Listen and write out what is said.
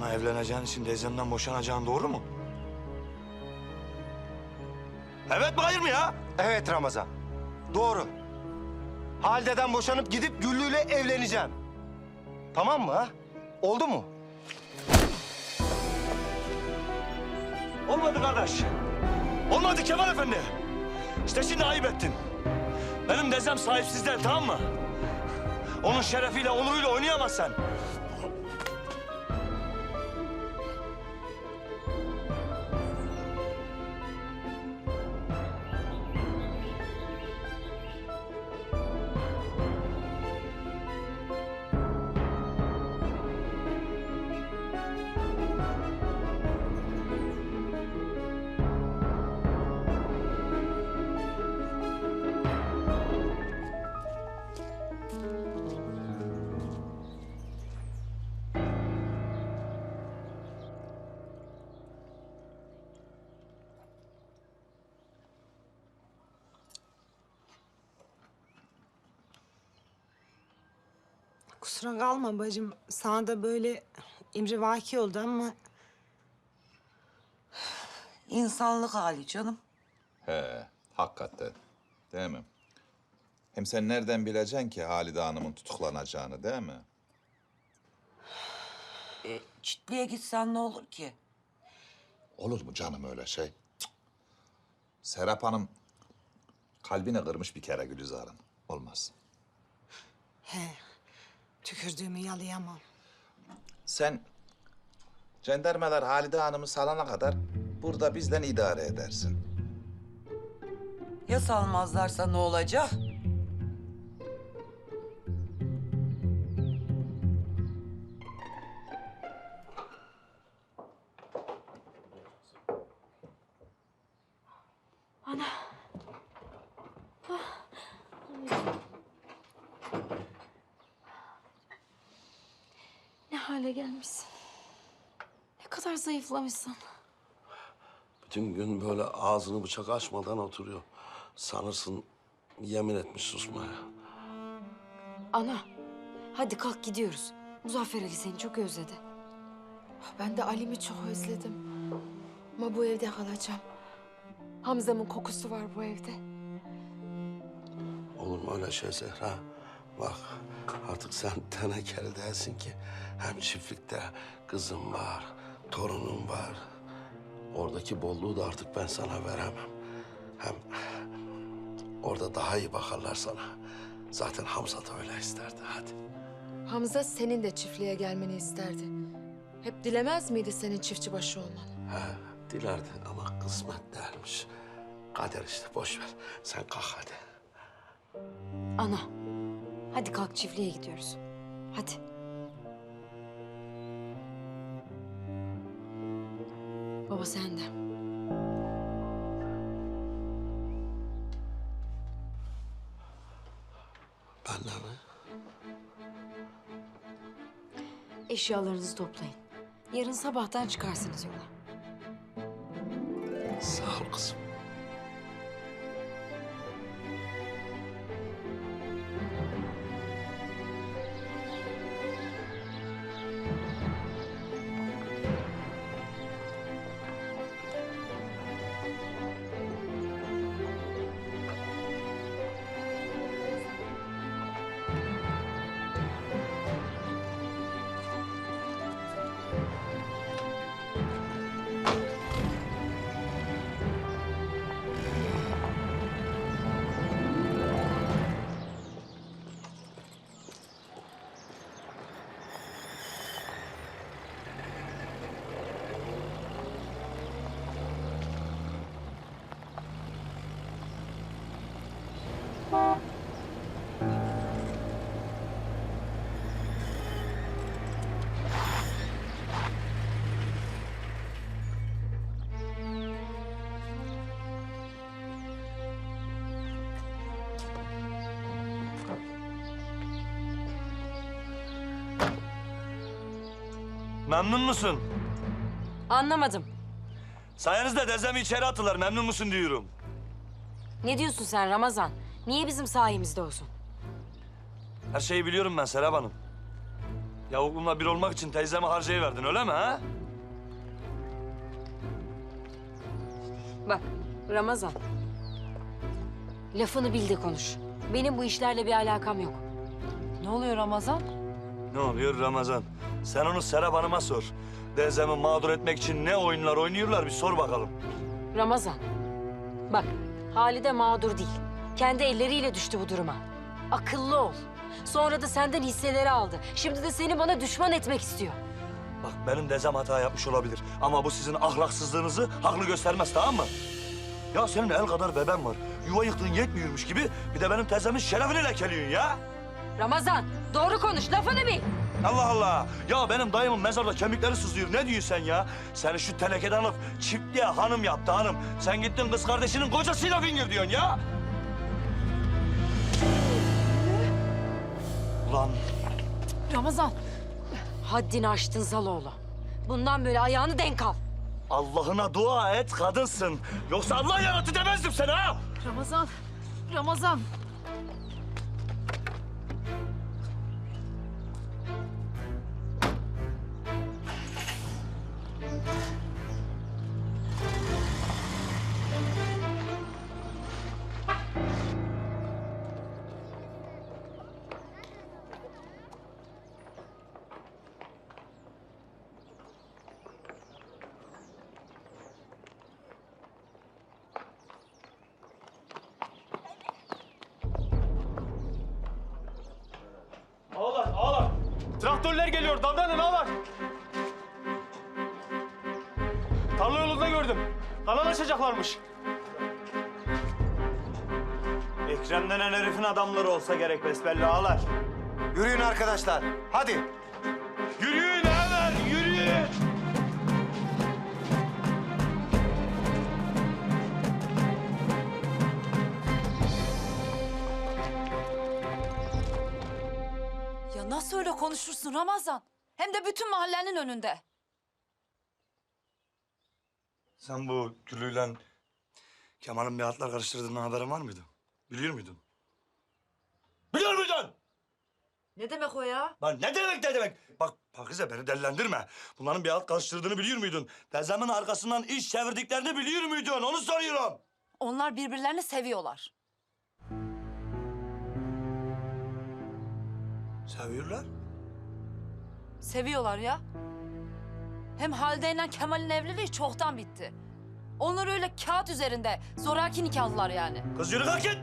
Onunla evleneceğin için teyzemden boşanacağın doğru mu? Evet mi hayır mı ya? Evet Ramazan. Doğru. Halide'den boşanıp gidip Güllü'yle evleneceğim. Tamam mı ha? Oldu mu? Olmadı kardeş. Olmadı Kemal Efendi. İşte şimdi ayıp ettin. Benim dezem sahipsizden tamam mı? Onun şerefiyle, onuruyla oynayamaz Kusura kalma bacım. Sana da böyle emrivaki oldu ama... İnsanlık hali canım. He, hakikaten. Değil mi? Hem sen nereden bileceksin ki Halide Hanım'ın tutuklanacağını değil mi? E, çitliğe gitsen ne olur ki? Olur mu canım öyle şey? Serap Hanım kalbini kırmış bir kere Gülizar'ın. Olmaz. He, tükürdüğümü yalayamam. Sen cendermeler Halide Hanım'ı salana kadar burada bizden idare edersin. Ya salmazlarsa ne olacak? Ne hale gelmişsin. Ne kadar zayıflamışsın. Bütün gün böyle ağzını bıçak açmadan oturuyor. Sanırsın yemin etmiş susmaya. Ana, hadi kalk gidiyoruz. Muzaffer Ali seni çok özledi. Ben de Ali'mi çok özledim. Ama bu evde kalacağım. Hamza'mın kokusu var bu evde. Olur mu öyle şey Zehra? Bak artık sen tenekeli değilsin ki. Hem çiftlikte kızım var, torunum var. Oradaki bolluğu da artık ben sana veremem. Hem orada daha iyi bakarlar sana. Zaten Hamza da öyle isterdi. Hadi. Hamza senin de çiftliğe gelmeni isterdi. Hep dilemez miydi senin çiftçi başı olmanı? He, dilerdi ama kısmet değilmiş. Kader işte boş ver. Sen kalk hadi. Ana, hadi kalk çiftliğe gidiyoruz. Hadi. Baba sen de. Ben de mi? Eşyalarınızı toplayın. Yarın sabahtan çıkarsınız yola. Sağ ol kızım. Memnun musun? Anlamadım. Sayenizde dezemi içeri attılar. Memnun musun diyorum. Ne diyorsun sen Ramazan? Niye bizim sayemizde olsun? Her şeyi biliyorum ben Serap Hanım. Yavuklumla bir olmak için teyzemi harcayıverdin öyle mi ha? Bak Ramazan. Lafını bil de konuş. Benim bu işlerle bir alakam yok. Ne oluyor Ramazan? Ne oluyor Ramazan? Sen onu Serap Hanım'a sor. Teyzemi mağdur etmek için ne oyunlar oynuyorlar bir sor bakalım. Ramazan. Bak Halide mağdur değil. Kendi elleriyle düştü bu duruma. Akıllı ol. Sonra da senden hisseleri aldı. Şimdi de seni bana düşman etmek istiyor. Bak benim teyzem hata yapmış olabilir. Ama bu sizin ahlaksızlığınızı haklı göstermez tamam mı? Ya senin el kadar beben var. Yuva yıktığın yetmiyormuş gibi bir de benim teyzemin şerefini lekeliyorsun ya. Ramazan doğru konuş lafını bil. Allah Allah. Ya benim dayımın mezarda kemikleri sızlıyor. Ne diyorsun sen ya? Seni şu tenekeden alıp çiftliğe hanım yaptı hanım. Sen gittin kız kardeşinin kocasıyla fingir diyorsun ya. Ulan Ramazan. Haddini aştın Zaloğlu. Bundan böyle ayağını denk al. Allah'ına dua et kadınsın. Yoksa Allah yarattı demezdim sana ha. Ramazan. Ramazan. Traktörler geliyor, davranın ağalar. Tarla yolunda gördüm. Kanal açacaklarmış. Ekrem denen herifin adamları olsa gerek besbelli ağlar. Yürüyün arkadaşlar. Hadi. Yürüyün hemen yürüyün. Nasıl öyle konuşursun Ramazan? Hem de bütün mahallenin önünde. Sen bu Gülü'yle Kemal'in bir hatlar karıştırdığından haberin var mıydı? Biliyor muydun? Biliyor muydun? Ne demek o ya? Lan ne demek ne demek? Bak Pakize beni delilendirme. Bunların bir alt karıştırdığını biliyor muydun? Teyzemin arkasından iş çevirdiklerini biliyor muydun? Onu soruyorum. Onlar birbirlerini seviyorlar. Seviyorlar. Seviyorlar ya. Hem Halide ile Kemal'in evliliği çoktan bitti. Onlar öyle kağıt üzerinde zoraki nikahlılar yani. Kız yürü kalk git.